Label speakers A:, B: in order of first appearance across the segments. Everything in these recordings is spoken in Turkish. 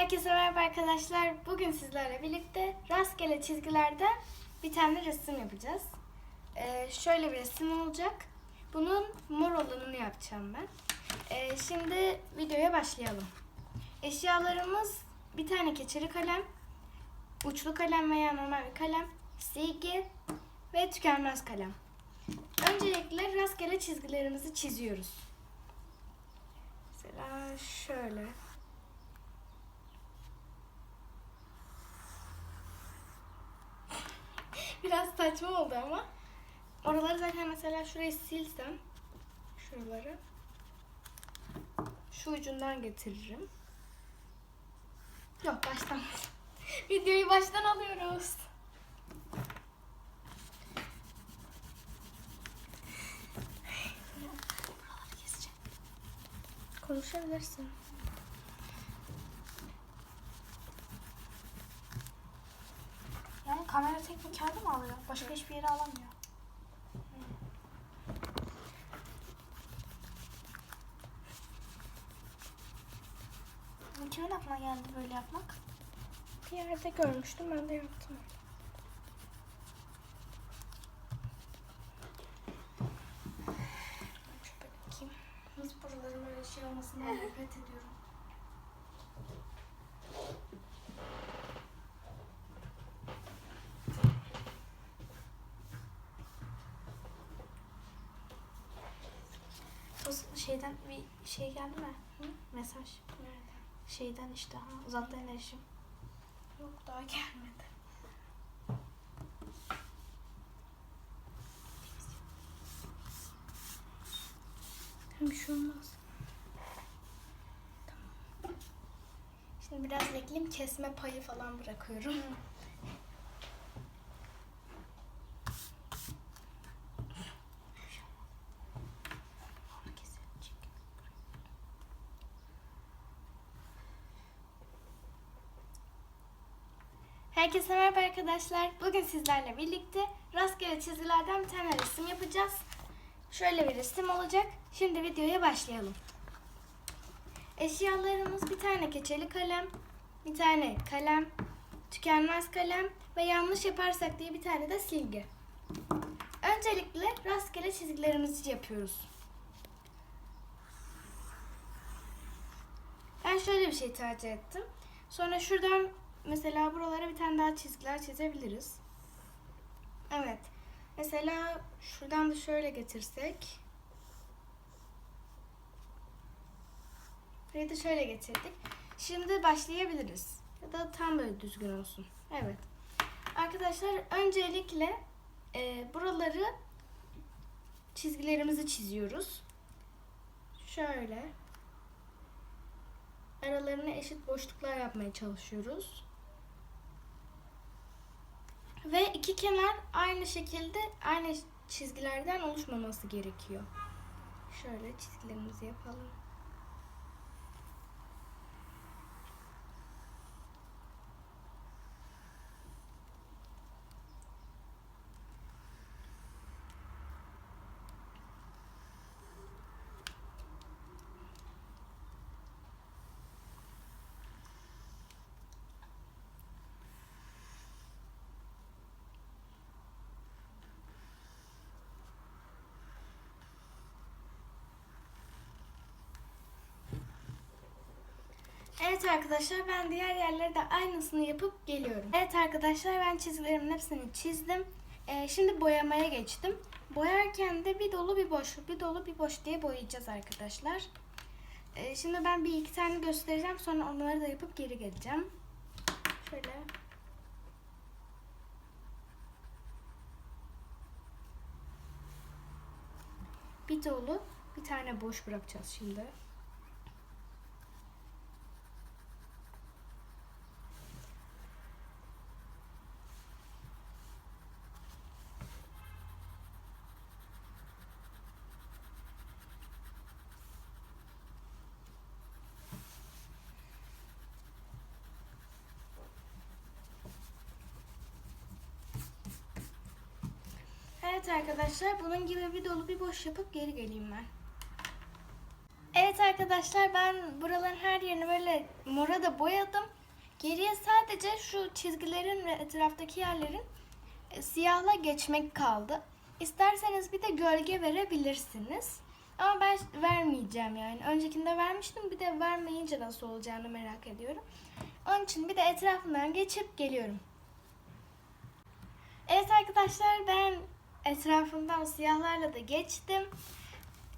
A: Herkese merhaba arkadaşlar. Bugün sizlerle birlikte rastgele çizgilerden bir tane resim yapacağız. Ee, şöyle bir resim olacak. Bunun mor olanını yapacağım ben. Ee, şimdi videoya başlayalım. Eşyalarımız bir tane keçeli kalem, uçlu kalem veya normal bir kalem, silgi ve tükenmez kalem. Öncelikle rastgele çizgilerimizi çiziyoruz. Mesela şöyle. Biraz saçma oldu ama. Oraları zaten mesela şurayı silsem. Şuraları. Şu ucundan getiririm. Yok baştan. Videoyu baştan alıyoruz. Konuşabilirsin.
B: Yani kamera tek bir kağıdı mı alıyor? Başka hiçbir yere alamıyor. Bu kimin aklına geldi böyle yapmak?
A: Bir yerde görmüştüm ben de yaptım.
B: Biz buraların böyle şey olmasından nefret ediyorum. Şeyden bir şey geldi mi? Hı? Mesaj.
A: Nerede?
B: Şeyden işte ha, uzaktan erişim.
A: Yok daha gelmedi.
B: Bir şey olmaz.
A: Şimdi biraz bekleyeyim kesme payı falan bırakıyorum.
B: Onu
A: Herkese merhaba arkadaşlar. Bugün sizlerle birlikte rastgele çizgilerden bir tane resim yapacağız. Şöyle bir resim olacak. Şimdi videoya başlayalım. Eşyalarımız bir tane keçeli kalem, bir tane kalem, tükenmez kalem ve yanlış yaparsak diye bir tane de silgi. Öncelikle rastgele çizgilerimizi yapıyoruz. Ben şöyle bir şey tercih ettim. Sonra şuradan mesela buralara bir tane daha çizgiler çizebiliriz. Evet. Mesela şuradan da şöyle getirsek. Burayı da şöyle getirdik. Şimdi başlayabiliriz. Ya da tam böyle düzgün olsun. Evet. Arkadaşlar öncelikle e, buraları çizgilerimizi çiziyoruz. Şöyle. Aralarına eşit boşluklar yapmaya çalışıyoruz. Ve iki kenar aynı şekilde aynı çizgilerden oluşmaması gerekiyor. Şöyle çizgilerimizi yapalım. Evet arkadaşlar ben diğer yerlere de aynısını yapıp geliyorum. Evet arkadaşlar ben çizgilerimin hepsini çizdim. Ee, şimdi boyamaya geçtim. Boyarken de bir dolu bir boş, bir dolu bir boş diye boyayacağız arkadaşlar. Ee, şimdi ben bir iki tane göstereceğim sonra onları da yapıp geri geleceğim. Şöyle. Bir dolu bir tane boş bırakacağız şimdi. Evet arkadaşlar bunun gibi bir dolu bir boş yapıp geri geleyim ben. Evet arkadaşlar. ben buraların her yerini böyle mora da boyadım. Geriye sadece şu çizgilerin ve etraftaki yerlerin e, siyahla geçmek kaldı. İsterseniz bir de gölge verebilirsiniz. Ama ben vermeyeceğim yani. Öncekinde vermiştim bir de vermeyince nasıl olacağını merak ediyorum. Onun için bir de etrafından geçip geliyorum. Evet arkadaşlar ben etrafından siyahlarla da geçtim.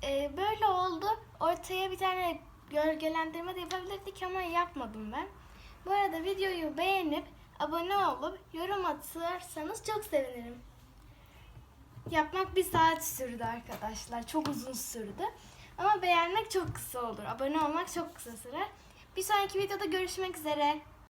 A: Ee, böyle oldu. Ortaya bir tane gölgelendirme de yapabilirdik ama yapmadım ben. Bu arada videoyu beğenip abone olup yorum atarsanız çok sevinirim. Yapmak bir saat sürdü arkadaşlar. Çok uzun sürdü. Ama beğenmek çok kısa olur. Abone olmak çok kısa sürer. Bir sonraki videoda görüşmek üzere.